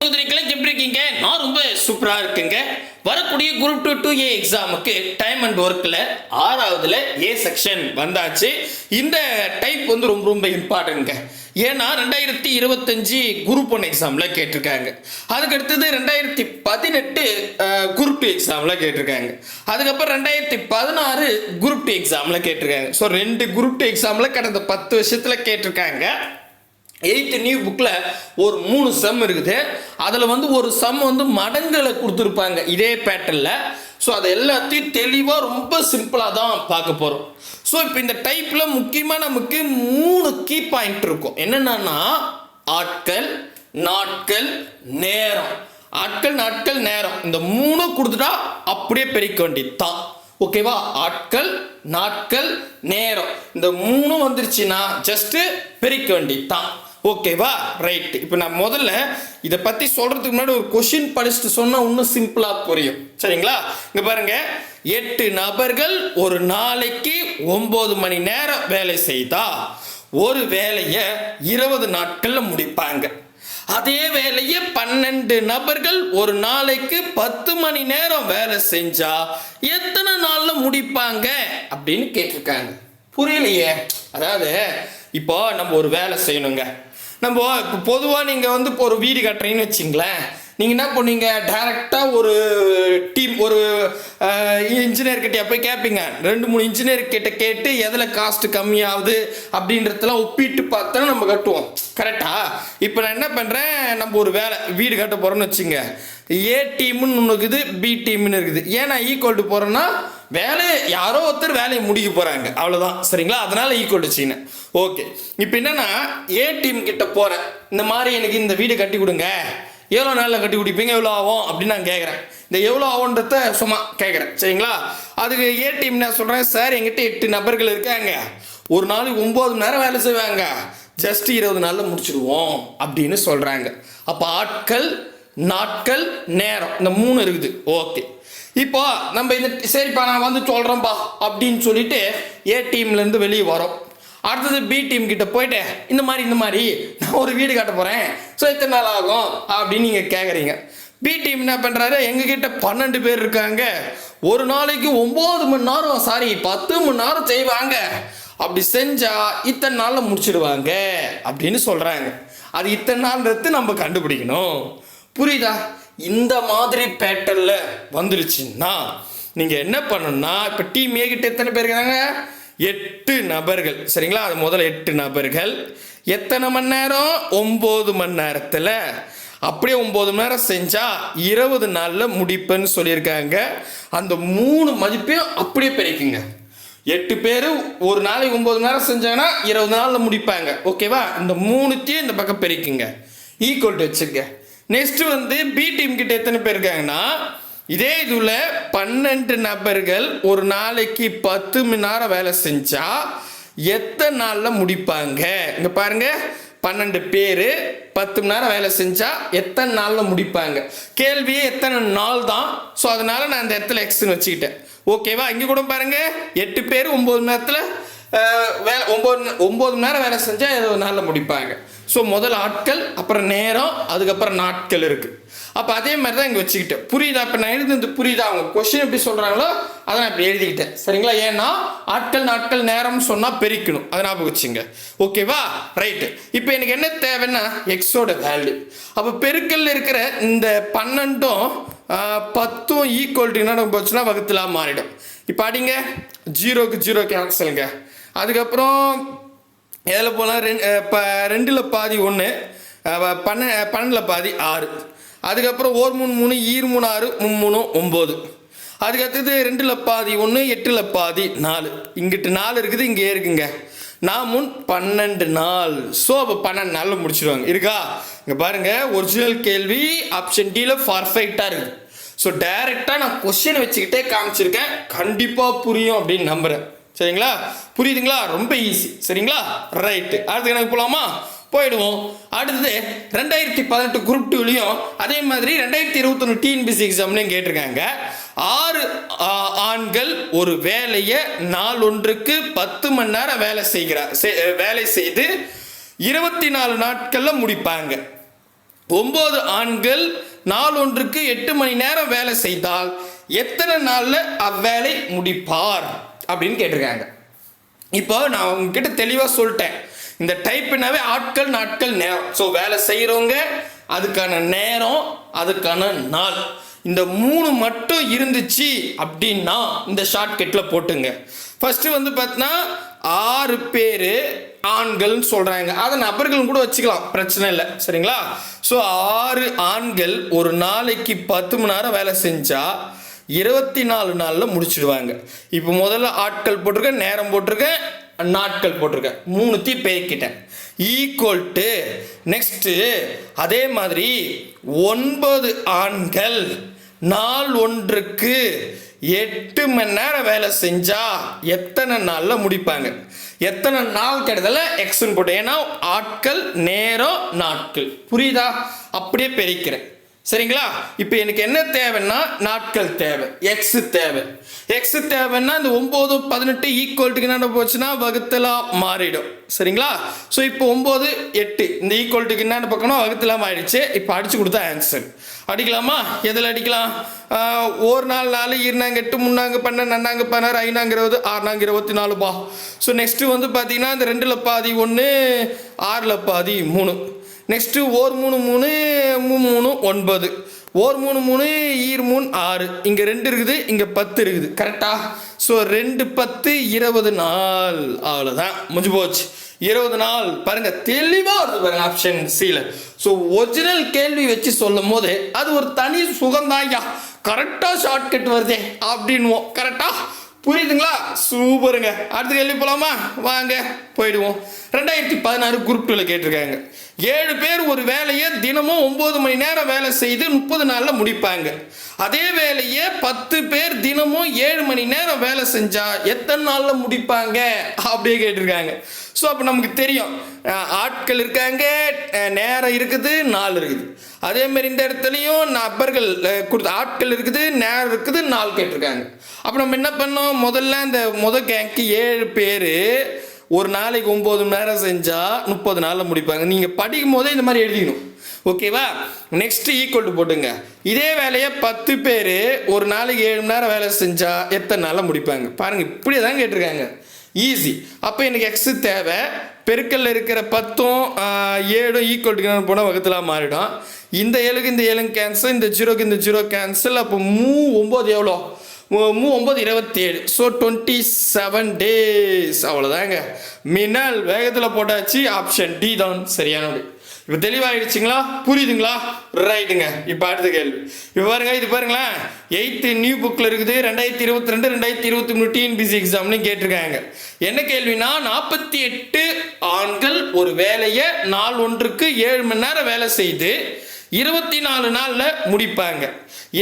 சகோதரிகளை எப்படி இருக்கீங்க? நான் ரொம்ப சூப்பராக இருக்குங்க. வரக்கூடிய குரூப் டூ டூ ஏ எக்ஸாமுக்கு டைம் அண்ட் ஒர்க்கில் ஆறாவதுல ஏ செக்ஷன் வந்தாச்சு. இந்த டைப் வந்து ரொம்ப ரொம்ப இம்பார்ட்டன்ட்ங்க ஏன்னா ரெண்டாயிரத்தி இருபத்தஞ்சு குரூப் ஒன் எக்ஸாமில் கேட்டிருக்காங்க. அதுக்கடுத்தது ரெண்டாயிரத்தி பதினெட்டு குரூப் டூ எக்ஸாமில் கேட்டிருக்காங்க. அதுக்கப்புறம் ரெண்டாயிரத்தி பதினாறு குரூப் டூ எக்ஸாமில் கேட்டிருக்காங்க. ஸோ ரெண்டு குரூப் டூ எக்ஸாமில் கடந்த பத்து வருஷத்தில் கேட்டிருக்காங்க. எயித்து நியூ புக்கில் ஒரு மூணு சம் இருக்குது. அதில் வந்து ஒரு சம் வந்து மடங்களை கொடுத்துருப்பாங்க இதே பேட்டர்னில் ஸோ அதை எல்லாத்தையும் தெளிவாக ரொம்ப சிம்பிளாக தான் பார்க்க போகிறோம் ஸோ இப்போ இந்த டைப்பில் முக்கியமாக நமக்கு மூணு கீ பாயிண்ட் இருக்கும். என்னென்னா ஆட்கள் நாட்கள் நேரம். ஆட்கள் நாட்கள் நேரம். இந்த மூணும் கொடுத்துட்டா அப்படியே பெருக்க வேண்டியது தான் ஓகேவா ஆட்கள் நாட்கள் நேரம். இந்த மூணும் வந்துருச்சுன்னா ஜஸ்ட்டு பெருக்க வேண்டியது தான் ஓகேவா ரைட் இப்போ நான் முதல்ல இதை பற்றி சொல்கிறதுக்கு முன்னாடி ஒரு கொஷின் படிச்சுட்டு சொன்னால் இன்னும் சிம்பிளாக புரியும். சரிங்களா? இங்கே பாருங்கள் எட்டு நபர்கள் ஒரு நாளைக்கு ஒம்பது மணி நேரம் வேலை செய்தால் ஒரு வேலையை இருபது நாட்களில் முடிப்பாங்க. அதே வேலையை பன்னெண்டு நபர்கள் ஒரு நாளைக்கு பத்து மணி நேரம் வேலை செஞ்சா எத்தனை நாளில் முடிப்பாங்க? அப்படின்னு கேட்டிருக்காங்க. புரியலையே. அதாவது இப்போ நம்ம ஒரு வேலை செய்யணுங்க. நம்ம இப்போ பொதுவாக நீங்கள் வந்து இப்போ ஒரு வீடு கட்டுறீங்கன்னு வச்சிங்களேன் நீங்கள் என்ன பண்ணுவீங்க? டேரெக்டாக ஒரு டீம் ஒரு இன்ஜினியர்கிட்ட போய் கேட்பீங்க ரெண்டு மூணு இன்ஜினியர் கிட்ட கேட்டு எதில் காஸ்ட்டு கம்மியாகுது அப்படின்றதெல்லாம் ஒப்பிட்டு பார்த்தா நம்ம கட்டுவோம். கரெக்டாக இப்போ நான் என்ன பண்ணுறேன் நம்ம ஒரு வேலை வீடு கட்ட போகிறோம்னு வச்சுங்க ஏ டீம்னு ஒன்று இருக்குது பி டீம்னு இருக்குது. ஏன் நான் ஈக்குவல் டு போகிறேன்னா வேலையை யாரோ ஒருத்தர் வேலையை முடிக்க போகிறாங்க அவ்வளோதான் சரிங்களா? அதனால் ஈக்குவல் டு சீனு ஓகே இப்போ என்னென்னா ஏ டீம் கிட்ட போகிறேன் இந்த மாதிரி எனக்கு இந்த வீடு கட்டி கொடுங்க. எவ்வளோ நாளில் கட்டி கொடுப்பீங்க? எவ்வளோ ஆகும்? அப்படின்னு நான் கேட்குறேன் இந்த எவ்வளோ ஆகுன்றத சும்மா கேட்குறேன் சரிங்களா? அதுக்கு ஏ டீம் நான் சொல்கிறேன் சார் எங்கிட்ட எட்டு நபர்கள் இருக்காங்க. ஒரு நாளைக்கு ஒம்பது மணி நேரம் வேலை செய்வாங்க. ஜஸ்ட் இருபது நாளில் முடிச்சிடுவோம் அப்படின்னு சொல்கிறாங்க அப்போ ஆட்கள் நாட்கள் நேரம். இந்த மூணு இருக்குது. ஓகே இப்போ நம்ம இந்த சரிப்பா நான் வந்து சொல்கிறேன்ப்பா அப்படின்னு சொல்லிட்டு ஏ டீம்லேருந்து வெளியே வரோம். அடுத்தது பி டீம் கிட்ட போயிட்டு இந்த மாதிரி இந்த மாதிரி நான் ஒரு வீடு கட்ட போகிறேன் ஸோ எத்தனை நாள் ஆகும் அப்படின்னு நீங்கள் கேட்குறீங்க பி டீம் என்ன பண்ணுறாரு எங்ககிட்ட பன்னெண்டு பேர் இருக்காங்க. ஒரு நாளைக்கு ஒம்பது மணி நேரம் சாரி பத்து மணி நேரம் செய்வாங்க. அப்படி செஞ்சால் இத்தனை நாளில் முடிச்சிடுவாங்க அப்படின்னு சொல்கிறாங்க அது இத்தனை நாள்ன்றது நம்ம கண்டுபிடிக்கணும். புரியுதா? இந்த மாதிரி பேட்டர்னில் வந்துருச்சுன்னா நீங்கள் என்ன பண்ணணும்னா இப்போ டீம் ஏ கிட்ட எத்தனை பேர் இருக்கிறாங்க எட்டு நபர்கள். சரிங்களா? அது முதல்ல எட்டு நபர்கள். எத்தனை மணி நேரம்? ஒம்பது மணி நேரத்தில். அப்படியே ஒம்பது மணி நேரம் செஞ்சால் இருபது நாளில் முடிப்பேன்னு சொல்லியிருக்காங்க. அந்த மூணு மதிப்பையும் அப்படியே பிரிக்குங்க. எட்டு பேர் ஒரு நாளைக்கு ஒம்பது மணி நேரம் செஞ்சாங்கன்னா இருபது நாளில் முடிப்பாங்க. ஓகேவா? இந்த மூணுத்தையும் இந்த பக்கம் பிரிக்குங்க. ஈக்குவல் டு நெக்ஸ்ட் வந்து பி டீம் கிட்ட எத்தனை பேர் இருக்காங்கன்னா இதே இதுல பன்னெண்டு நபர்கள் ஒரு நாளைக்கு பத்து மணி நேரம் வேலை செஞ்சா எத்தனை நாள்ல முடிப்பாங்க? இங்க பாருங்க பன்னெண்டு பேர் பத்து மணி நேரம் வேலை செஞ்சா எத்தனை நாள்ல முடிப்பாங்க? கேள்வியே எத்தனை நாள் தான்? ஸோ அதனால நான் இந்த இடத்துல எக்ஸ்னு வச்சுக்கிட்டேன். ஓகேவா இங்க கூட பாருங்க எட்டு பேர் ஒன்பது மணி நேரத்தில் வேலை ஒம்பது ஒம்பது மணி நேரம் வேலை செஞ்சால் ஏதோ நாளில் முடிப்பாங்க. ஸோ முதல் ஆட்கள் அப்புறம் நேரம் அதுக்கப்புறம் நாட்கள் இருக்குது அப்போ அதே மாதிரி தான் இங்கே வச்சுக்கிட்டேன். புரியுதா? இப்போ நான் எழுதுனது புரியுதா? அவங்க கொஷின் எப்படி சொல்கிறாங்களோ அதை நான் இப்படி எழுதிக்கிட்டேன். சரிங்களா? ஏன்னா ஆட்கள் நாட்கள் நேரம்னு சொன்னால் பெருக்கணும். அதை ஞாபகம் வச்சுங்க. ஓகேவா ரைட்டு இப்போ எனக்கு என்ன தேவைன்னா எக்ஸோட வேல்யூ அப்போ பெருக்கல்ல இருக்கிற இந்த பன்னெண்டும் பத்தும் ஈக்குவல் என்ன போச்சுன்னா வகுத்துலாம் மாறிடும். இப்போ அடிங்க. ஜீரோக்கு ஜீரோ கேன்சலுங்க அதுக்கப்புறம் எதில் போகலாம் ரெண்டு இப்போ ரெண்டில் பாதி ஒன்று பன்ன பன்னெண்டில் பாதி ஆறு. அதுக்கப்புறம் ஓர் மூணு மூணு ஈர் மூணு ஆறு மூணு ஒம்பது. அதுக்கடுத்தது ரெண்டில் பாதி ஒன்று எட்டில் பாதி நாலு. இங்கிட்டு நாலு இருக்குது இங்கே இருக்குங்க. நான் முன் பன்னெண்டு நாள். ஸோ அப்போ பன்னெண்டு நாளில் முடிச்சிடுவாங்க இருக்கா? இங்கே பாருங்கள் ஒரிஜினல் கேள்வி ஆப்ஷன் டியில் பர்ஃபெக்டாக இருக்குது. ஸோ டைரெக்டாக நான் கொஷினை வச்சுக்கிட்டே காமிச்சிருக்கேன். கண்டிப்பாக புரியும் அப்படின்னு நம்புகிறேன் சரிங்களா? புரியுதுங்களா? ரொம்ப ஈஸி சரிங்களா? ரைட்டு அடுத்து எனக்கு போகலாமா போயிடுவோம். அடுத்தது ரெண்டாயிரத்தி பதினெட்டு குரூப் டூலையும் அதே மாதிரி ரெண்டாயிரத்தி இருபத்தொன்று டிஎன்பிசி எக்ஸாம்லையும் கேட்டிருக்காங்க. ஆறு ஆண்கள் ஒரு வேலையை நாளொன்றுக்கு பத்து மணி நேரம் வேலை செய்கிறார் வேலை செய்து இருபத்தி நாலு நாட்களில் முடிப்பாங்க. ஒம்பது ஆண்கள் நாள் ஒன்றுக்கு எட்டு மணி நேரம் வேலை செய்தால் எத்தனை நாளில் அவ்வேலை முடிப்பார்? அப்படின்னு கேட்டிருக்காங்க. இப்போ நான் உங்ககிட்ட தெளிவாக சொல்லிட்டேன். இந்த டைப்புனாவே ஆட்கள் நாட்கள் நேரம். ஸோ வேலை செய்கிறவங்க அதுக்கான நேரம் அதுக்கான நாள். இந்த மூணு மட்டும் இருந்துச்சு அப்படின்னா இந்த ஷார்ட்கட்டில் போட்டுங்க. ஃபஸ்ட்டு வந்து பார்த்தீங்கன்னா ஆறு பேர் ஆண்கள்னு சொல்கிறாங்க அதை நபர்கள் கூட வச்சுக்கலாம். பிரச்சனை இல்லை. சரிங்களா? ஸோ ஆறு ஆண்கள் ஒரு நாளைக்கு பத்து மணி நேரம் வேலை செஞ்சால் இருபத்தி நாலு நாளில் முடிச்சிடுவாங்க. இப்போ முதல்ல ஆட்கள் போட்டிருக்கேன் நேரம் போட்டிருக்கேன் நாட்கள் போட்டிருக்கேன். மூணுத்தையும் பெருக்கிட்டேன். ஈக்குவல் டு நெக்ஸ்ட்டு அதே மாதிரி ஒன்பது ஆண்கள் நாள் ஒன்றுக்கு எட்டு மணி நேரம் வேலை செஞ்சால் எத்தனை நாளில் முடிப்பாங்க? எத்தனை நாள் கிடையாதுல எக்ஸ்ன்னு போட்டேன். ஏன்னா ஆட்கள் நேரம் நாட்கள். புரியுதா? அப்படியே பெருக்கிறேன். சரிங்களா? இப்போ எனக்கு என்ன தேவைன்னா நாட்கள் தேவை. எக்ஸ் தேவை. எக்ஸ் தேவைன்னா இந்த ஒம்பது பதினெட்டு ஈக்குவல்ட்டுக்கு என்ன போச்சுன்னா வகுத்தலாக மாறிடும். சரிங்களா? ஸோ இப்போ ஒம்பது எட்டு இந்த ஈக்குவல்ட்டுக்கு என்ன பக்கம்னா வகுத்தலாம் ஆயிடுச்சு இப்போ அடிச்சு கொடுத்தா ஆன்சர் அடிக்கலாமா? எதில் அடிக்கலாம்? ஒரு நாள் நாலு இருநாங்க எட்டு முன்னாங்க பன்னெண்டு நன்னாங்க பதினாறு ஐநாங்க இருபது ஆறுநாங்க இருபத்தி நாலுப்பா. ஸோ நெக்ஸ்ட்டு வந்து பார்த்தீங்கன்னா இந்த ரெண்டில் பாதி ஒன்று ஆறில் பாதி மூணு. நெக்ஸ்ட்டு ஓர் மூணு மூணு மூணு மூணு ஒன்பது. ஓர் மூணு மூணு ஈர் மூணு ஆறு. இங்கே ரெண்டு இருக்குது இங்கே பத்து இருக்குது. கரெக்டா ஸோ ரெண்டு பத்து இருபது நாள். அவ்வளோதான் முடிஞ்சு போச்சு. இருபது நாள். பாருங்க தெளிவாக வருது பாருங்க ஆப்ஷன் சியில் ஸோ ஒரிஜினல் கேள்வி வச்சு சொல்லும் போது அது ஒரு தனி சுகந்தாயா கரெக்டாக ஷார்ட்கட் வருதே அப்படின்வோம் கரெக்டாக புரியுதுங்களா? சூப்பருங்க. அடுத்த கேள்வி போகலாமா வாங்க போயிடுவோம். ரெண்டாயிரத்தி பதினாறு குரூப் டூவில் கேட்டிருக்காங்க. ஏழு பேர் ஒரு வேலையை தினமும் ஒம்பது மணி நேரம் வேலை செய்து முப்பது நாளில் முடிப்பாங்க. அதே வேலையை பத்து பேர் தினமும் ஏழு மணி நேரம் வேலை செஞ்சால் எத்தனை நாளில் முடிப்பாங்க? அப்படியே கேட்டிருக்காங்க. ஸோ அப்போ நமக்கு தெரியும். ஆட்கள் இருக்காங்க நேரம் இருக்குது நாள் இருக்குது. அதே மாதிரி இந்த இடத்துலையும் நபர்கள் கொடுத்த ஆட்கள் இருக்குது நேரம் இருக்குது நாள் கேட்டிருக்காங்க. அப்போ நம்ம என்ன பண்ணோம்? முதல்ல இந்த முத கேங்க்கு ஏழு பேர் ஒரு நாளைக்கு ஒம்பது மணி நேரம் செஞ்சால் முப்பது நாளில் முடிப்பாங்க. நீங்கள் படிக்கும் போதே இந்த மாதிரி எழுதிக்கணும். ஓகேவா நெக்ஸ்ட் ஈக்குவல் டு போட்டுங்க. இதே வேலையை பத்து பேர் ஒரு நாளைக்கு ஏழு மணி நேரம் வேலை செஞ்சால் எத்தனை நாளில் முடிப்பாங்க? பாருங்கள் இப்படியே தான் கேட்டிருக்காங்க. ஈஸி அப்போ எனக்கு எக்ஸு தேவை. பெருக்கல்ல இருக்கிற பத்தும் ஏழும் ஈக்குவல் போனால் வகுத்தலாம் மாறிடும். இந்த ஏழுக்கு இந்த ஏழும் கேன்சல் இந்த ஜீரோக்கு இந்த ஜீரோ கேன்சல் அப்போ மூ ஒம்பது எவ்வளோ? மூ- மூ ஒம்பது இருபத்தேழு. ஸோ டுவெண்ட்டி செவன் டேஸ் அவ்வளோதாங்க மின்னல் வேகத்தில் போட்டாச்சு. ஆப்ஷன் டி தான். சரியானது. இப்போ தெளிவாயிடுச்சுங்களா? புரியுதுங்களா? ரைட்டுங்க இப்போ அடுத்த கேள்வி. இப்போ பாருங்க இது பாருங்களேன். எயித்து நியூ புக்கில் இருக்குது. ரெண்டாயிரத்தி இருபத்தி ரெண்டு ரெண்டாயிரத்தி இருபத்தி மூணு டிஎன்பிசி எக்ஸாம்னு கேட்டிருக்காங்க. என்ன கேள்வினா நாற்பத்தி எட்டு ஆண்கள் ஒரு வேலையை நாள் ஒன்றுக்கு ஏழு மணி நேரம் வேலை செய்து இருபத்தி நாலு நாளில் முடிப்பாங்க.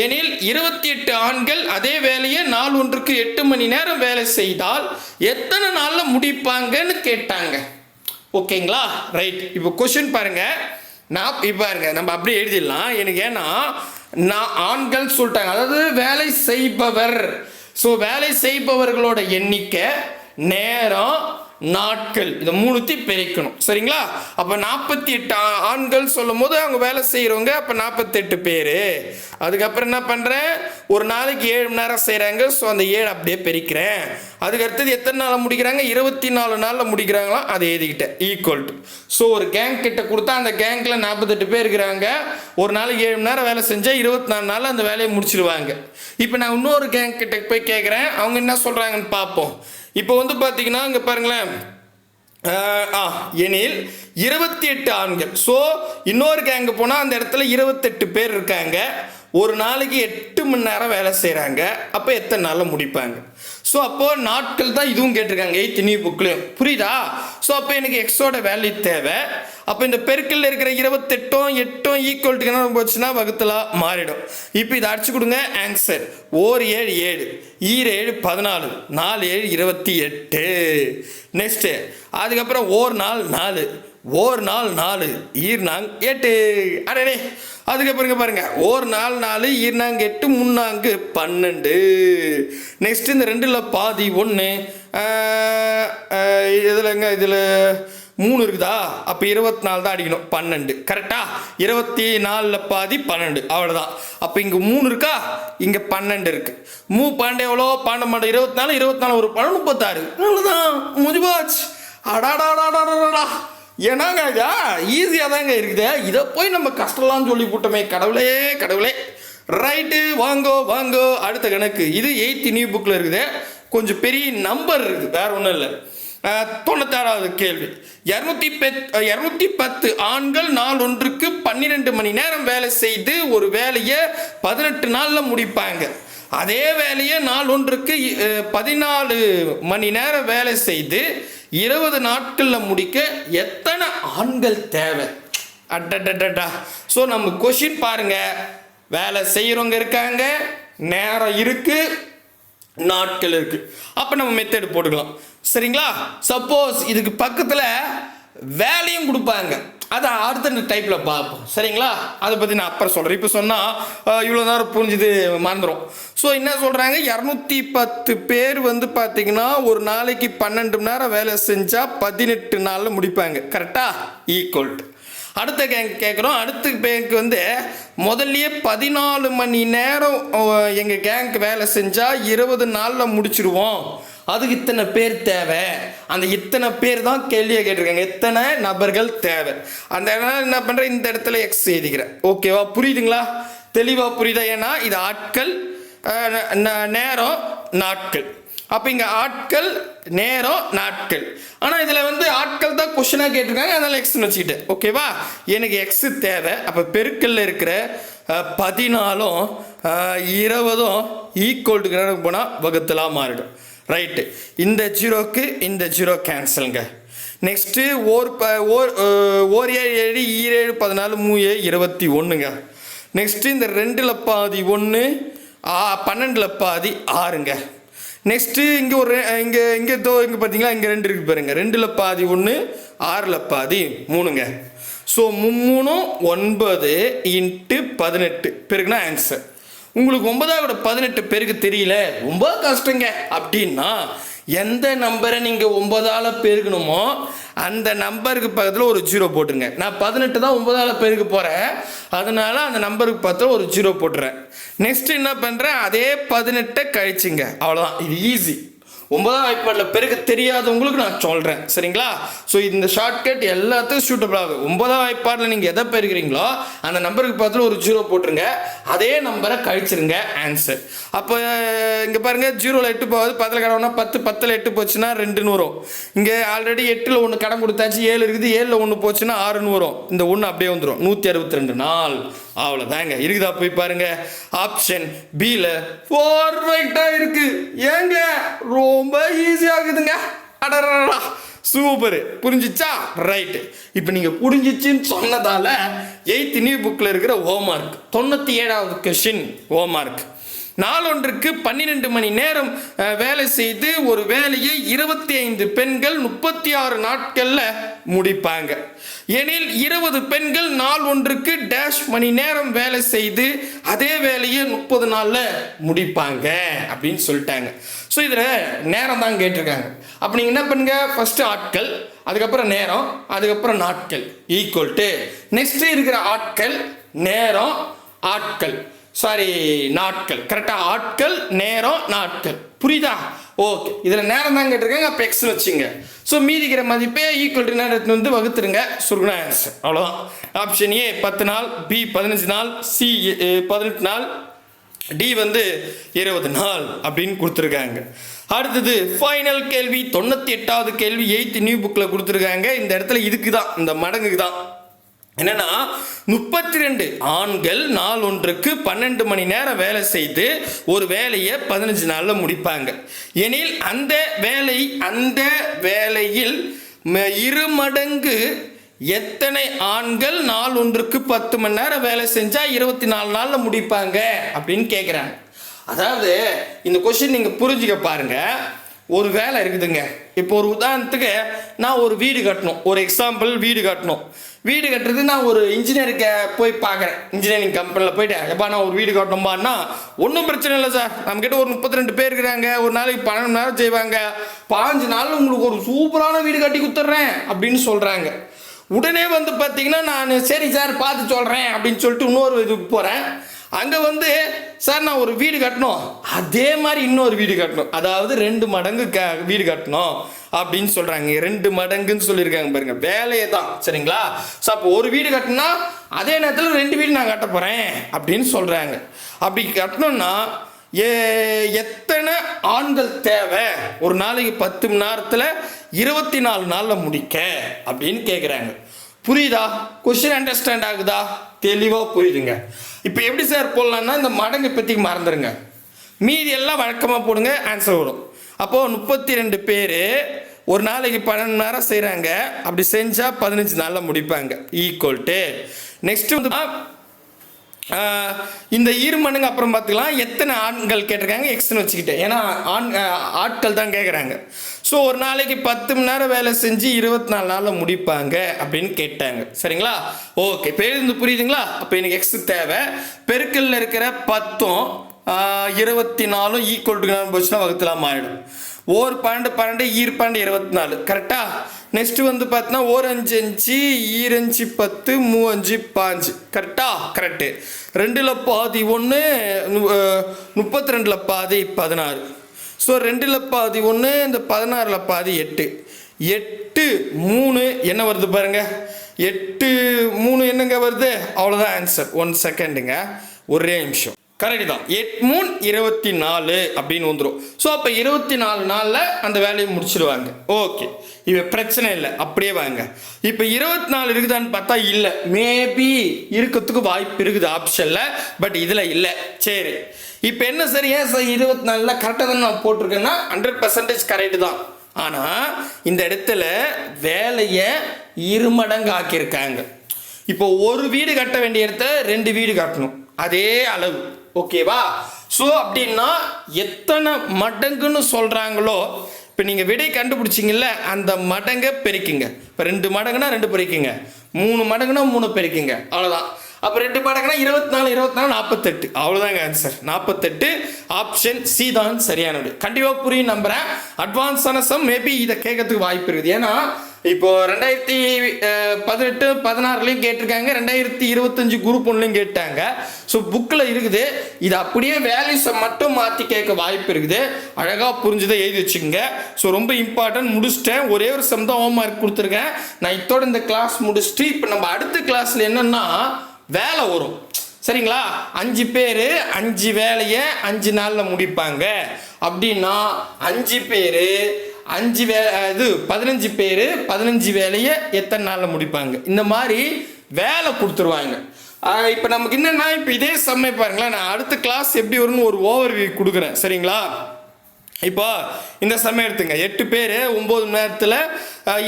எனில் இருபத்தி எட்டு ஆண்கள் அதே வேலையை நாள் ஒன்றுக்கு எட்டு மணி நேரம் வேலை செய்தால் எத்தனை நாளில் முடிப்பாங்கன்னு கேட்டாங்க. ஓகேங்களா? ரைட் இப்போ கொஷின் பாருங்கள் நான் இப்போ பாருங்க நம்ம அப்படியே எழுதிடலாம். எனக்கு ஏன்னா நான் ஆண்கள் சொல்லிட்டாங்க. அதாவது வேலை செய்பவர். ஸோ வேலை செய்பவர்களோட எண்ணிக்கை நேரம் நாட்கள். இதை மூணுத்தையும் பிரிக்கணும். சரிங்களா? அப்போ நாற்பத்தி எட்டு ஆண்கள் சொல்லும் போது அவங்க வேலை செய்கிறவங்க அப்போ நாற்பத்தெட்டு பேர். அதுக்கப்புறம் என்ன பண்ணுறேன் ஒரு நாளைக்கு ஏழு மணி நேரம் செய்கிறாங்க ஸோ அந்த ஏழு அப்படியே பிரிக்கிறேன். அதுக்கு அடுத்தது எத்தனை நாளில் முடிக்கிறாங்க? இருபத்தி நாலு நாளில் முடிக்கிறாங்களோ? அதை எழுதிக்கிட்டேன். ஈக்குவல் டு ஸோ ஒரு கேங் கிட்ட கொடுத்தா அந்த கேங்கில் நாற்பத்தெட்டு பேர் இருக்கிறாங்க. ஒரு நாளைக்கு ஏழு மணி நேரம் வேலை செஞ்சால் இருபத்தி நாலு நாளில் அந்த வேலையை முடிச்சிடுவாங்க இப்போ நான் இன்னொரு கேங் கிட்ட போய் கேட்குறேன் அவங்க என்ன சொல்கிறாங்கன்னு பார்ப்போம். இப்போ வந்து பார்த்தீங்கன்னா இங்கே பாருங்களேன். ஆ எனில் இருபத்தி எட்டு ஆண்கள். ஸோ இன்னொரு கேங்கு போனால் அந்த இடத்துல இருபத்தெட்டு பேர் இருக்காங்க. ஒரு நாளைக்கு எட்டு மணி நேரம் வேலை செய்கிறாங்க அப்போ எத்தனை நாளில் முடிப்பாங்க? ஸோ அப்போது நாட்கள் தான் இதுவும் கேட்டிருக்காங்க எயித் நியூ புக்லேயும் புரியுதா? ஸோ அப்போ எனக்கு எக்ஸோட வேல்யூ தேவை. அப்போ இந்த பெருக்கல்ல இருக்கிற இருபத்தெட்டும் எட்டும் ஈக்குவல் என்ன போச்சுன்னா வகுத்தலாக மாறிடும். இப்போ இதை அடிச்சு கொடுங்க ஆன்சர் ஓர் ஏழு ஏழு. ஈர ஏழு பதினாலு. நாலு ஏழு இருபத்தி எட்டு. நெக்ஸ்ட்டு அதுக்கப்புறம் ஓர் நாள் நாலு. ஓர் நாள் நாலு. ஈர் நாங் எட்டு. அடடே. அதுக்கப்புறம் பாருங்கள் பாருங்க. நாலு நாள் நாலு இன்னாங்க எட்டு முன்னாங்கு பன்னெண்டு. நெக்ஸ்ட் இந்த ரெண்டில் பாதி ஒன்று இதுலங்க இதில் மூணு இருக்குதா? அப்போ இருபத்தி நாலு தான் அடிக்கணும். பன்னெண்டு. கரெக்டா இருபத்தி நாலில் பாதி பன்னெண்டு. அவ்வளோதான் அப்போ இங்கே மூணு இருக்கா? இங்கே பன்னெண்டு இருக்கு. மூ பன்னெண்டு எவ்வளோ? பன்னெண்டு பன்னெண்டு இருபத்தி நாலு இருபத்தி நாலு ஒரு பன்னெண்டு முப்பத்தாறு. அவ்வளோதான் முடிவாச்சு. அடாடாடாடாடாடா. ஏன்னாங்க ஐயா ஈஸியாக தாங்க இருக்குது. இதை போய் நம்ம கஷ்டம்லாம் சொல்லி போட்டோமே. கடவுளே கடவுளே. ரைட்டு வாங்கோ வாங்கோ. அடுத்த கணக்கு. இது எயித்து நியூ புக்கில் இருக்குது. கொஞ்சம் பெரிய நம்பர் இருக்குது. வேற ஒன்றும் இல்லை. தொண்ணூத்தாறாவது கேள்வி. இரநூத்தி பத் இரநூத்தி பத்து ஆண்கள் நாள் ஒன்றுக்கு பன்னிரெண்டு மணி நேரம் வேலை செய்து ஒரு வேலையை பதினெட்டு நாளில் முடிப்பாங்க. அதே வேலையை நாள் ஒன்றுக்கு பதினாலு மணி நேரம் வேலை செய்து இருபது நாட்களில் முடிக்க எத்தனை ஆண்கள் தேவை? அடடடடா. ஸோ நம்ம கொஷின் பாருங்க. வேலை செய்கிறவங்க இருக்காங்க நேரம் இருக்கு நாட்கள் இருக்கு. அப்போ நம்ம மெத்தேடு போட்டுக்கலாம். சரிங்களா? சப்போஸ் இதுக்கு பக்கத்தில் வேலையும் கொடுப்பாங்க. அதை அடுத்த டைப்பில் பார்ப்போம். சரிங்களா? அதை பற்றி நான் அப்புறம் சொல்கிறேன் இப்போ சொன்னால் இவ்வளோ நேரம் புரிஞ்சுது மறந்துடும் ஸோ என்ன சொல்கிறாங்க இரநூத்தி பத்து பேர் வந்து பார்த்தீங்கன்னா ஒரு நாளைக்கு பன்னெண்டு மணி நேரம் வேலை செஞ்சால் பதினெட்டு நாளில் முடிப்பாங்க. கரெக்டாக ஈக்குவல் அடுத்த கேங்க் கேட்குறோம் அடுத்த பேங்க் வந்து முதல்லையே பதினாலு மணி நேரம் எங்கள் கேங்க் வேலை செஞ்சால் இருபது நாளில் முடிச்சிடுவோம் அதுக்கு இத்தனை பேர் தேவை. அந்த இத்தனை பேர் தான் கேள்வியை கேட்டிருக்காங்க. எத்தனை நபர்கள் தேவை? அந்த இடத்துல என்ன பண்ணுறேன் இந்த இடத்துல எக்ஸ் எழுதிக்கிறேன் ஓகேவா புரியுதுங்களா? தெளிவாக புரியுதா? ஏன்னா இது ஆட்கள் ந- நேரம் நாட்கள். அப்போ இங்கே ஆட்கள் நேரம் நாட்கள். ஆனால் இதில் வந்து ஆட்கள் தான் கொஷனாக கேட்டிருக்காங்க. அதனால் எக்ஸ்னு வச்சுக்கிட்டேன். ஓகேவா எனக்கு எக்ஸ் தேவை. அப்போ பெருக்கல்ல இருக்கிற பதினாலும் இருபதும் ஈக்குவல் டு போனால் வகுத்தலாக மாறிடும். ரைட்டு இந்த ஜீரோக்கு இந்த ஜீரோ கேன்சலுங்க நெக்ஸ்ட்டு ஓர் ப ஓர் ஓர் ஏழு ஏழு ஈரேழு பதினாலு மூ ஏழு இருபத்தி ஒன்றுங்க நெக்ஸ்ட்டு இந்த ரெண்டில் பாதி ஒன்று பன்னெண்டில் பாதி ஆறுங்க. நெக்ஸ்ட்டு இங்கே ஒரு இங்கே இங்கே தோ இங்கே பார்த்தீங்களா இங்கே ரெண்டு இருக்கு பாருங்க. ரெண்டில் பாதி ஒன்று ஆறில் பாதி மூணுங்க. ஸோ மும்மூணும் ஒன்பது இன்ட்டு பதினெட்டு. பிறகுனா ஆன்சர் உங்களுக்கு ஒன்பதாவது பதினெட்டு பேருக்கு தெரியல. ரொம்ப கஷ்டங்க. அப்படின்னா எந்த நம்பரை நீங்கள் ஒன்பதால் பெருக்கணுமோ அந்த நம்பருக்கு பக்கத்தில் ஒரு ஜீரோ போட்டுருங்க. நான் பதினெட்டு தான் ஒன்பதால் பெருக்கு போகிறேன் அதனால் அந்த நம்பருக்கு பக்கத்தில் ஒரு ஜீரோ போட்டுறேன். நெக்ஸ்ட் என்ன பண்ணுறேன் அதே பதினெட்டை கழிச்சுங்க. அவ்வளோதான் இது ஈஸி ஒன்பதாம் வாய்ப்பாடில் பிறகு தெரியாதவங்களுக்கு நான் சொல்கிறேன் சரிங்களா? ஸோ இந்த ஷார்ட்கட் எல்லாத்துக்கும் சூட்டபிள் ஆகும் ஒன்பதாம் வாய்ப்பாடில் நீங்கள் எதை பெருக்கிறீங்களோ அந்த நம்பருக்கு பார்த்துட்டு ஒரு ஜீரோ போட்டுருங்க. அதே நம்பரை கழிச்சிருங்க ஆன்சர் அப்போ இங்கே பாருங்கள் ஜீரோவில் எட்டு போகாது. பத்தில் கடவுனா பத்து பத்தில் எட்டு போச்சுன்னா ரெண்டுன்னு வரும் இங்கே ஆல்ரெடி எட்டில் ஒன்று கடன் கொடுத்தாச்சு ஏழு இருக்குது. ஏழில் ஒன்று போச்சுன்னா ஆறுன்னு வரும் இந்த ஒன்று அப்படியே வந்துடும் நூற்றி அறுபத்தி ரெண்டு நாள். அவ்வளோதாங்க இருக்குதா? போய் பாருங்கள் ஆப்ஷன் பியில் பர்ஃபெக்டாக இருக்குது ஏங்க? ரோ ரொம்ப ஈஸியாகுதுங்க அடரடா சூப்பர். புரிஞ்சிச்சா? ரைட்டு இப்போ நீங்கள் புரிஞ்சிச்சின்னு சொன்னதால எயித் நியூ புக்கில் இருக்கிற ஹோம்ஒர்க் தொண்ணூற்றி ஏழாவது கொஷின் ஹோம்ஒர்க் நாளொன்றுக்கு பன்னிரெண்டு மணி நேரம் வேலை செய்து ஒரு வேலையை இருபத்தி ஐந்து பெண்கள் முப்பத்தி ஆறு நாட்களில் முடிப்பாங்க. எனில் இருபது பெண்கள் நாள் ஒன்றுக்கு டேஷ் மணி நேரம் வேலை செய்து அதே வேலையை முப்பது நாளில் முடிப்பாங்க அப்படின்னு சொல்லிட்டாங்க. ஸோ இதில் நேரம் தான் கேட்டிருக்காங்க. அப்போ நீங்கள் என்ன பண்ணுங்க? ஃபஸ்ட்டு ஆட்கள் அதுக்கப்புறம் நேரம் அதுக்கப்புறம் நாட்கள். ஈக்குவல் டு நெக்ஸ்ட் இருக்கிற ஆட்கள் நேரம் ஆட்கள். சாரி நாட்கள். கரெக்டாக ஆட்கள் நேரம் நாட்கள். புரியுதா? ஓகே இதில் நேரம் தான் கேட்டிருக்காங்க அப்போ எக்ஸ் வச்சுங்க. ஸோ மீதிக்கிற மதிப்பே ஈக்குவல் டு நேரத்தை வந்து வகுத்துருங்க. சுருணா ஆன்சர் அவ்வளோதான் ஆப்ஷன் ஏ பத்து நாள். பி பதினஞ்சு நாள். சி பதினெட்டு நாள். டி வந்து இருபது நாள் அப்படின்னு கொடுத்துருக்காங்க. அடுத்தது ஃபைனல் கேள்வி தொண்ணூற்றி எட்டாவது கேள்வி எயித்து நியூ புக்கில் கொடுத்துருக்காங்க. இந்த இடத்துல இதுக்கு தான் இந்த மடங்குக்கு தான் என்னன்னா முப்பத்தி ரெண்டு ஆண்கள் நாள் ஒன்றுக்கு பன்னெண்டு மணி நேரம் வேலை செய்து ஒரு வேலையை பதினஞ்சு நாளில் முடிப்பாங்க. எனில் அந்த வேலை அந்த வேலையில் ம- இரு மடங்கு எத்தனை ஆண்கள் நாள் ஒன்றுக்கு பத்து மணி நேரம் வேலை செஞ்சால் இருபத்தி நாலு நாளில் முடிப்பாங்க? அப்படின்னு கேட்குறாங்க அதாவது இந்த கொஷின் நீங்கள் புரிஞ்சுக்க பாருங்க. ஒரு வேலை இருக்குதுங்க. இப்போ ஒரு உதாரணத்துக்கு நான் ஒரு வீடு கட்டணும். ஒரு எக்ஸாம்பிள் வீடு கட்டணும். வீடு கட்டுறது நான் ஒரு இன்ஜினியருக்கு போய் பார்க்குறேன். இன்ஜினியரிங் கம்பெனியில் போயிட்டு எப்பா நான் ஒரு வீடு கட்டணும்பான்னா ஒன்றும் பிரச்சனை இல்லை சார். நம்மக்கிட்ட ஒரு முப்பத்தி ரெண்டு பேர் இருக்கிறாங்க. ஒரு நாளைக்கு பன்னெண்டு மணி நேரம் செய்வாங்க. பாஞ்சு நாள் உங்களுக்கு ஒரு சூப்பரான வீடு கட்டி கொடுத்துட்றேன் அப்படின்னு சொல்கிறாங்க உடனே வந்து பார்த்தீங்கன்னா நான் சரி சார் பார்த்து சொல்கிறேன் அப்படின்னு சொல்லிட்டு இன்னொரு இதுக்கு போகிறேன் அங்கே வந்து சார் நான் ஒரு வீடு கட்டணும். அதே மாதிரி இன்னொரு வீடு கட்டணும். அதாவது ரெண்டு மடங்கு க வீடு கட்டணும். அப்படின்னு சொல்கிறாங்க ரெண்டு மடங்குன்னு சொல்லியிருக்காங்க பாருங்கள் வேலையை தான். சரிங்களா? ஸோ அப்போ ஒரு வீடு கட்டினா அதே நேரத்தில் ரெண்டு வீடு நான் கட்ட போகிறேன் அப்படின்னு சொல்கிறாங்க அப்படி கட்டணும்னா ஏ எத்தனை ஆண்கள் தேவை? ஒரு நாளைக்கு பத்து மணி நேரத்தில் இருபத்தி நாலு நாளில் முடிக்க அப்படின்னு கேட்குறாங்க புரியுதா? கொஸ்டின் அண்டர்ஸ்டாண்ட் ஆகுதா? தெளிவாக புரியுதுங்க. இப்போ எப்படி சார் போடலான்னா இந்த மடங்கு பற்றி மறந்துடுங்க மீதி எல்லாம் வழக்கமாக போடுங்க ஆன்சர் வரும். அப்போது முப்பத்தி ரெண்டு பேர் ஒரு நாளைக்கு பன்னெண்டு மணி நேரம் செய்கிறாங்க அப்படி செஞ்சால் பதினஞ்சு நாளில் முடிப்பாங்க. ஈக்குவல் டு நெக்ஸ்ட்டு வந்து இந்த ஈர்மனுங்க அப்புறம் பார்த்துக்கலாம். எத்தனை ஆண்கள் கேட்டிருக்காங்க? எக்ஸ்னு வச்சுக்கிட்டேன். ஏன்னா ஆண் ஆட்கள் தான் கேட்குறாங்க ஸோ ஒரு நாளைக்கு பத்து மணி நேரம் வேலை செஞ்சு இருபத்தி நாலு நாளில் முடிப்பாங்க அப்படின்னு கேட்டாங்க. சரிங்களா? ஓகே பேருந்து புரியுதுங்களா? அப்போ எனக்கு எக்ஸ் தேவை. பெருக்கல்ல இருக்கிற பத்தும் இருபத்தி நாலும் ஈக்குவல் டு போச்சுன்னா வகுத்துலாம் ஆயிடும் ஓர் பன்னெண்டு பன்னெண்டு ஈர் பன்னெண்டு இருபத்தி நாலு கரெக்டா நெக்ஸ்ட் வந்து பார்த்தீங்கன்னா ஓர் அஞ்சு அஞ்சு ஈரஞ்சு பத்து மூ அஞ்சு பாஞ்சு. கரெக்டா கரெக்டு ரெண்டில் பாதி ஒன்று முப்பத்தி ரெண்டில் பாதி பதினாறு. ஸோ ரெண்டில் பாதி ஒன்று இந்த பதினாறில் பாதி எட்டு. எட்டு மூணு என்ன வருது பாருங்க? எட்டு மூணு என்னங்க வருது? அவ்வளோதான் ஆன்சர் ஒன் செகண்டுங்க ஒரே நிமிஷம். கரெக்டு தான். எட் மூணு இருபத்தி நாலு அப்படின்னு வந்துடும் ஸோ அப்போ இருபத்தி நாலு நாளில் அந்த வேலையை முடிச்சிடுவாங்க ஓகே இது பிரச்சனை இல்லை. அப்படியே வாங்க. இப்போ இருபத்தி நாலு இருக்குதான்னு பார்த்தா இல்லை. மேபி இருக்கிறதுக்கு வாய்ப்பு இருக்குது ஆப்ஷனில் பட் இதில் இல்லை. சரி. இப்போ என்ன சார் ஏன் சார் இருபத்தி நாலில் கரெக்டாக தான் நான் போட்டிருக்கேன்னா ஹண்ட்ரட் பர்சன்டேஜ் கரெக்டு தான். ஆனால் இந்த இடத்துல வேலையை இருமடங்கு ஆக்கியிருக்காங்க. இப்போ ஒரு வீடு கட்ட வேண்டிய இடத்த ரெண்டு வீடு கட்டணும். அதே அளவு. ஓகேவா ஸோ அப்படின்னா எத்தனை மடங்குன்னு சொல்கிறாங்களோ இப்போ நீங்கள் விடை கண்டுபிடிச்சிங்கல்ல அந்த மடங்கை பெருக்கிங்க. இப்போ ரெண்டு மடங்குனா ரெண்டு பெருக்கிங்க. மூணு மடங்குனா மூணு பெருக்கிங்க. அவ்வளோதான் அப்போ ரெண்டு மடங்குனா இருபத்தி நாலு இருபத்தி நாலு நாற்பத்தெட்டு. அவ்வளோதாங்க ஆன்சர் நாற்பத்தெட்டு ஆப்ஷன் சி தான் சரியானது. கண்டிப்பாக புரியும் நம்புகிறேன் அட்வான்ஸான சம் மேபி இதை கேட்கறதுக்கு வாய்ப்பு இருக்குது. ஏன்னா இப்போ ரெண்டாயிரத்தி பதினெட்டு பதினாறுலையும் கேட்டிருக்காங்க. ரெண்டாயிரத்தி இருபத்தஞ்சு குரூப் ஒன்லையும் கேட்டாங்க. ஸோ புக்கில் இருக்குது. இது அப்படியே வேல்யூஸை மட்டும் மாற்றி கேட்க வாய்ப்பு இருக்குது. அழகாக புரிஞ்சுதான் எழுதி வச்சுக்கோங்க. ஸோ ரொம்ப இம்பார்ட்டன்ட் முடிச்சிட்டேன். ஒரே ஒரு சம் தான் ஹோம் ஒர்க் கொடுத்துருக்கேன். நான் இத்தோட இந்த கிளாஸ் முடிச்சுட்டு இப்போ நம்ம அடுத்த கிளாஸில் என்னென்னா வேலை வரும். சரிங்களா? அஞ்சு பேர் அஞ்சு வேலையை அஞ்சு நாளில் முடிப்பாங்க. அப்படின்னா அஞ்சு பேர் அஞ்சு வே இது பதினஞ்சு பேர் பதினஞ்சு வேலையை எத்தனை நாளில் முடிப்பாங்க? இந்த மாதிரி வேலை கொடுத்துருவாங்க. இப்போ நமக்கு என்னென்னா இப்போ இதே செம்மை பாருங்களேன் நான் அடுத்த கிளாஸ் எப்படி வரும்னு ஒரு ஓவர் வியூ கொடுக்குறேன். சரிங்களா? இப்போ இந்த சமயம் எடுத்துங்க. எட்டு பேர் ஒம்பது மணி நேரத்தில்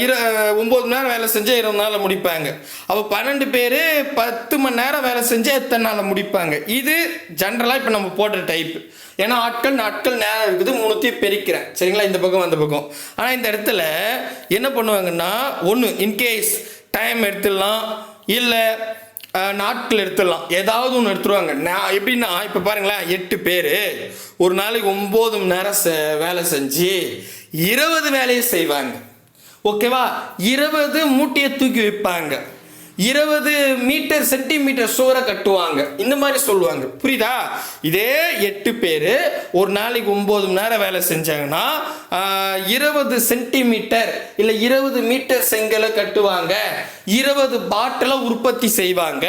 இரு ஒம்பது மணி நேரம் வேலை செஞ்சால் இருபது நாளில் முடிப்பாங்க. அப்போ பன்னெண்டு பேர் பத்து மணி நேரம் வேலை செஞ்சால் எத்தனை நாளில் முடிப்பாங்க? இது ஜென்ரலாக இப்போ நம்ம போடுற டைப் ஏன்னா ஆட்கள் நாட்கள் நேரம் இருக்குது. மூணுத்தையும் பெருக்கிறேன். சரிங்களா? இந்த பக்கம் அந்த பக்கம். ஆனால் இந்த இடத்துல என்ன பண்ணுவாங்கன்னா ஒன்று இன்கேஸ் டைம் எடுத்துடலாம். இல்லை நாட்கள் எடுத்துடலாம். ஏதாவது ஒன்று எடுத்துருவாங்க. நான் எப்படின்னா இப்போ பாருங்களேன் எட்டு பேர். ஒரு நாளைக்கு ஒம்பது மணி நேரம் செ- வேலை செஞ்சு இருபது வேலையை செய்வாங்க. ஓகேவா? இருபது மூட்டையை தூக்கி வைப்பாங்க. இருபது மீட்டர் சென்டிமீட்டர் சுவரை கட்டுவாங்க. இந்த மாதிரி சொல்லுவாங்க. புரியுதா? இதே எட்டு பேர் ஒரு நாளைக்கு ஒம்பது மணி நேரம் வேலை செஞ்சாங்கன்னா இருபது சென்டிமீட்டர் இல்லை இருபது மீட்டர் செங்கலை கட்டுவாங்க. இருபது பாட்டிலை உற்பத்தி செய்வாங்க.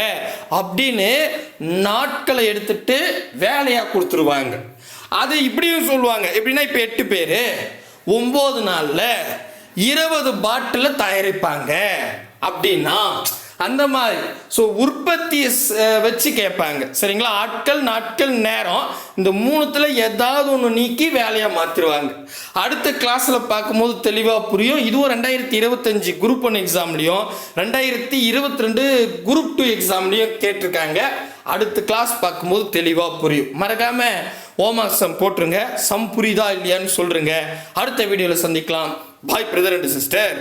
அப்படின்னு நாட்களை எடுத்துட்டு வேலையாக கொடுத்துருவாங்க. அது இப்படியும் சொல்லுவாங்க. எப்படின்னா இப்போ எட்டு பேர் ஒம்பது நாளில் இருபது பாட்டில் தயாரிப்பாங்க. அப்படின்னா அந்த மாதிரி. ஸோ உற்பத்தியை வச்சு கேட்பாங்க. சரிங்களா? ஆட்கள் நாட்கள் நேரம். இந்த மூணுத்தில் ஏதாவது ஒன்று நீக்கி வேலையாக மாற்றிடுவாங்க அடுத்த கிளாஸில் பார்க்கும்போது தெளிவாக புரியும். இதுவும் ரெண்டாயிரத்தி இருபத்தஞ்சி குரூப் ஒன் எக்ஸாம்லேயும் ரெண்டாயிரத்தி இருபத்தி ரெண்டு குரூப் டூ எக்ஸாம்லேயும் கேட்டிருக்காங்க. அடுத்த கிளாஸ் பார்க்கும்போது தெளிவாக புரியும். மறக்காமல் ஓமாசம் சம் போட்டுருங்க. சம் புரியுதா இல்லையான்னு சொல்கிறேங்க அடுத்த வீடியோவில் சந்திக்கலாம். பாய் பிரதர் அண்ட் சிஸ்டர்